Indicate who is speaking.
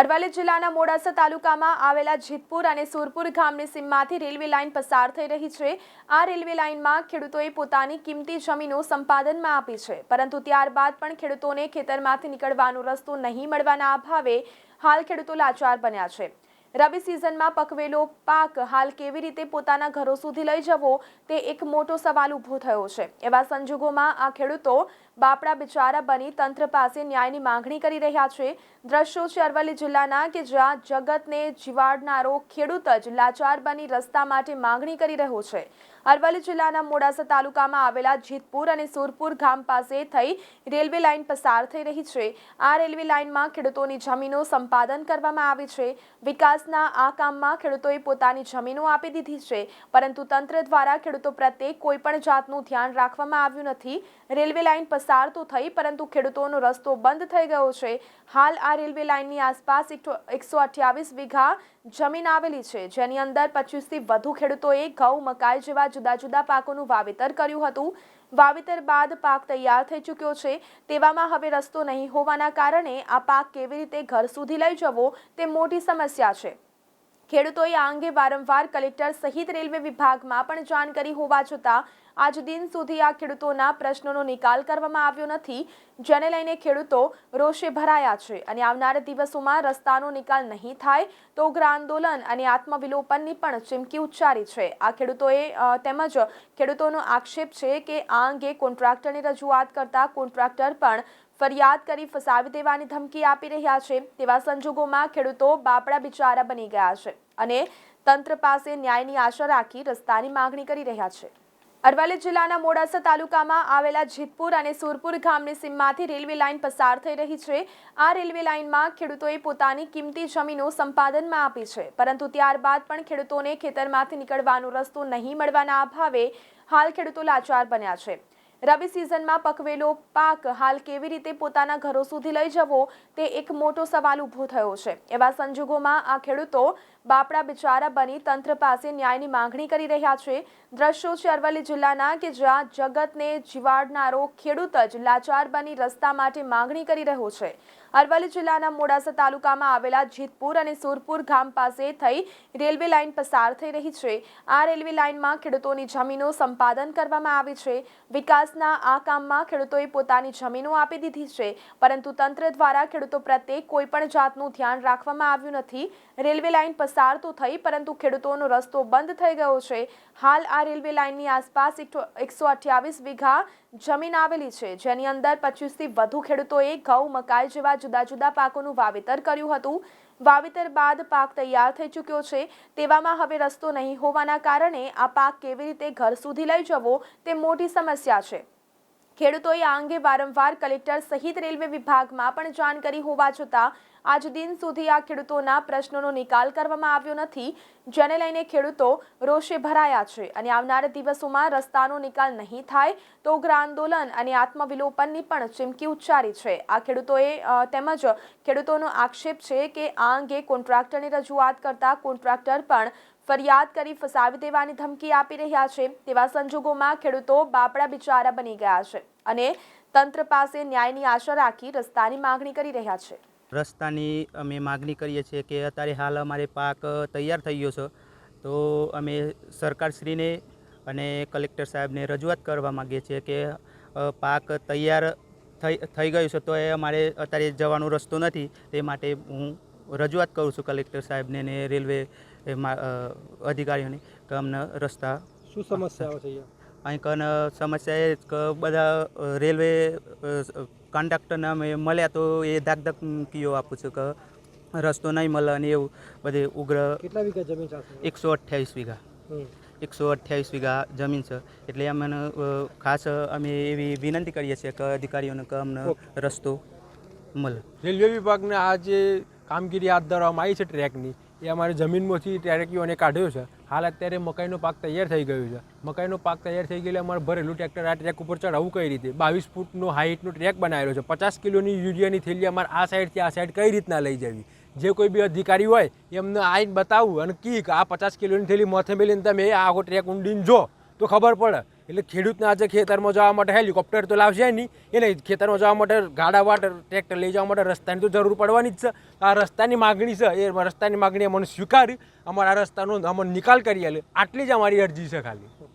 Speaker 1: અરવલ્લી જિલ્લાના મોડાસા તાલુકામાં આવેલા જીતપુર અને સુરપુર ગામની સીમમાંથી રેલવે લાઇન પસાર થઈ રહી છે. આ રેલવે લાઇનમાં ખેડૂતોએ પોતાની કિંમતી જમીનો સંપાદનમાં આપી છે. પરંતુ ત્યારબાદ પણ ખેડૂતોને ખેતરમાંથી નીકળવાનો રસ્તો નહીં મળવાના અભાવે હાલ ખેડૂતો લાચાર બન્યા છે. રવિ સિઝનમાં પકવેલો પાક હાલ કેવી રીતે પોતાના ઘરો સુધી લઈ જવો તે એક મોટો સવાલ ઊભો થયો છે. એવા સંજોગોમાં આ ખેડૂતો બાપડા બિચારા બની તંત્ર પાસે ન્યાયની માંગણી કરી રહ્યા છે. દ્રશ્યો છે અરવલ્લી જિલ્લાના કે જ્યાં જગતને જીવાડનારો ખેડૂત જ લાચાર બની રસ્તા માટે માંગણી કરી રહ્યો છે. અરવલ્લી જિલ્લાના મોડાસા તાલુકામાં આવેલા જીતપુર અને સુરપુર ગામ પાસે થઈ રેલવે લાઇન પસાર થઈ રહી છે. આ રેલવે લાઇનમાં ખેડૂતોની જમીનો સંપાદન કરવામાં આવી છે. વિકાસના આ કામમાં ખેડૂતોએ પોતાની જમીનો આપી દીધી છે, પરંતુ તંત્ર દ્વારા ખેડૂતો પ્રત્યે કોઈ પણ જાતનું ધ્યાન રાખવામાં આવ્યું નથી. રેલવે લાઇન પસાર તો થઈ, પરંતુ ખેડૂતોનો રસ્તો બંધ થઈ ગયો છે. હાલ આ રેલવે લાઇનની આસપાસ એકસો અઠ્યાવીસ વીઘા જમીન આવેલી છે, જેની અંદર પચીસથી વધુ ખેડૂતોએ ઘઉં, મકાઈ જેવા જુદા જુદા પાકોનું વાવેતર કર્યું હતું. વાવેતર બાદ પાક તૈયાર થઈ ચૂક્યો છે. તેવામાં હવે રસ્તો નહીં હોવાના કારણે આ પાક કેવી રીતે ઘર સુધી લઈ જવો તે મોટી સમસ્યા છે. ખેડૂતોએ આ અંગે વારંવાર કલેક્ટર સહિત રેલવે વિભાગમાં પણ જાણ કરી હોવા છતાં આજ દિન સુધી આ ખેડૂતોના પ્રશ્નોનો નિકાલ કરવામાં આવ્યો નથી, જેને લઈને ખેડૂતો રોષે ભરાયા છે અને આવનારા દિવસોમાં રસ્તાનો નિકાલ નહીં થાય તો ઉગ્ર આંદોલન અને આત્મવિલોપનની પણ ચીમકી ઉચ્ચારી છે. આ ખેડૂતોએ તેમજ ખેડૂતોનો આક્ષેપ છે કે આ અંગે કોન્ટ્રાક્ટરની રજૂઆત કરતા કોન્ટ્રાક્ટર પણ ફરિયાદ કરી ફસાવી દેવાની ધમકી આપી રહ્યા છે. તેવા સંજોગોમાં ખેડૂતો બાપડા બિચારા બની ગયા છે અને તંત્ર પાસે ન્યાયની આશા રાખી રસ્તાની માંગણી કરી રહ્યા છે. અરવલ્લી જિલ્લાના મોડાસા તાલુકામાં આવેલા જીતપુર અને સુરપુર ગામની સીમમાંથી રેલવે લાઇન પસાર થઈ રહી છે. આ રેલવે લાઇનમાં ખેડૂતોએ પોતાની કિંમતી જમીનો સંપાદનમાં આપી છે, પરંતુ ત્યારબાદ પણ ખેડૂતોને ખેતરમાંથી નીકળવાનો રસ્તો નહીં મળવાના અભાવે હાલ ખેડૂતો લાચાર બન્યા છે. રવિ સિઝનમાં પકવેલો પાક હાલ કેવી રીતે પોતાના ઘરો સુધી લઈ જવો તે એક મોટો સવાલ ઊભો થયો છે. એવા સંજોગોમાં આ ખેડૂતો બાપડા બિચારા બની તંત્ર પાસે ન્યાયની માંગણી કરી રહ્યા છે. દ્રશ્યો છે અરવલ્લી જિલ્લાના કે જ્યાં જગતને જીવાડનારો ખેડૂત જ લાચાર બની રસ્તા માટે માંગણી કરી રહ્યો છે. અરવલ્લી જિલ્લાના મોડાસા તાલુકામાં આવેલા જીતપુર અને સુરપુર ગામ પાસે થઈ રેલવે લાઇન પસાર થઈ રહી છે. આ રેલવે લાઇનમાં ખેડૂતોની જમીનો સંપાદન કરવામાં આવી છે. વિકાસના આ કામમાં ખેડૂતોએ પોતાની જમીનો આપી દીધી છે. પરંતુ તંત્ર દ્વારા ખેડૂતો પ્રત્યે કોઈ પણ જાતનું ધ્યાન રાખવામાં આવ્યું નથી. રેલવે લાઇન પસાર તો થઈ, પરંતુ ખેડૂતોનો રસ્તો બંધ થઈ ગયો છે. હાલ આ રેલવે લાઇનની આસપાસ એકસો અઠ્યાવીસ વીઘા જમીન આવેલી છે, જેની અંદર પચીસથી વધુ ખેડૂતોએ ઘઉં, મકાઈ જેવા જુદા જુદા પાકોનું વાવેતર કર્યું હતું. વાવેતર બાદ પાક તૈયાર થઈ ચૂક્યો છે. તેવામાં હવે રસ્તો નહીં હોવાના કારણે આ પાક કેવી રીતે ઘર સુધી લઈ જવો તે મોટી સમસ્યા છે. ખેડૂતોએ આ અંગે વારંવાર કલેક્ટર સહિત રેલવે વિભાગમાં પણ જાણ કરી હોવા છતાં આજ દિન સુધી આ ખેડૂતોના પ્રશ્નોનો નિકાલ કરવામાં આવ્યો નથી, જેને લઈને ખેડૂતો રોષે ભરાયા છે અને આવનારા દિવસોમાં રસ્તાનો નિકાલ નહીં થાય તો ઉગ્ર આંદોલન અને આત્મવિલોપનની પણ ચીમકી ઉચ્ચારી છે. આ ખેડૂતોએ તેમજ ખેડૂતોનો આક્ષેપ છે કે આ અંગે કોન્ટ્રાક્ટરની રજૂઆત કરતા કોન્ટ્રાક્ટર પણ ફરિયાદ કરી ફસાવી દેવાની ધમકી આપી રહ્યા છે. તેવા સંજોગોમાં ખેડૂતો બાપડા બિચારા બની ગયા છે અને તંત્ર પાસે ન્યાયની આશા રાખી રસ્તાની માંગણી કરી રહ્યા છે.
Speaker 2: રસ્તાની અમે માગણી કરીએ છીએ કે અત્યારે હાલ અમારે પાક તૈયાર થઈ ગયો છે. તો અમે સરકારશ્રીને અને કલેક્ટર સાહેબને રજૂઆત કરવા માગીએ છીએ કે પાક તૈયાર થઈ થઈ ગયું છે તો એ અમારે અત્યારે જવાનો રસ્તો નથી. તે માટે હું રજૂઆત કરું છું કલેક્ટર સાહેબને ને રેલવે એમાં, અધિકારીઓની કે અમને રસ્તા
Speaker 3: શું સમસ્યાઓ છે
Speaker 2: અહીં કન સમસ્યા એ જ કે બધા રેલવે કંડક્ટરને અમે મળ્યા તો એ ધાક ધમકીઓ આપું છું કે રસ્તો નહીં મળે અને એવું બધે ઉગ્ર
Speaker 3: કેટલા વીઘા જમીન છે
Speaker 2: એકસો અઠ્યાવીસ વીઘા. એકસો અઠ્યાવીસ વીઘા જમીન છે. એટલે અમને ખાસ અમે એવી વિનંતી કરીએ છીએ કે અધિકારીઓને કે અમને રસ્તો મળે.
Speaker 4: રેલવે વિભાગને આ જે કામગીરી હાથ ધરવામાં આવી છે ટ્રેકની એ અમારી જમીનમાંથી ટેરેકીઓને કાઢ્યો છે. હાલ અત્યારે મકાઈનો પાક તૈયાર થઈ ગયો છે. મકાઈનો પાક તૈયાર થઈ ગયેલે અમારે ભરેલું ટ્રેક્ટર આ ટ્રેક ઉપર ચડાવવું કઈ રીતે? બાવીસ ફૂટનો હાઇટનો ટ્રેક બનાવેલો છે. પચાસ કિલોની યુરિયાની થેલી અમારે આ સાઈડથી આ સાઈડ કઈ રીતના લઈ જવી? જે કોઈ બી અધિકારી હોય, એમને આ બતાવવું અને કી આ પચાસ કિલોની થેલી મોથે મેલીને તમે આ આખો ટ્રેક ઊંડીને જો, તો ખબર પડે. એટલે ખેડૂતને આજે ખેતરમાં જવા માટે હેલિકોપ્ટર તો લાવશે નહીં. એને ખેતરમાં જવા માટે ગાડા વાટ ટ્રેક્ટર લઈ જવા માટે રસ્તાની તો જરૂર પડવાની જ છે. આ રસ્તાની માગણી છે, એ રસ્તાની માગણી અમને સ્વીકારી, અમારા રસ્તાનો અમને નિકાલ કરી આલે. આટલી જ અમારી અરજી છે ખાલી.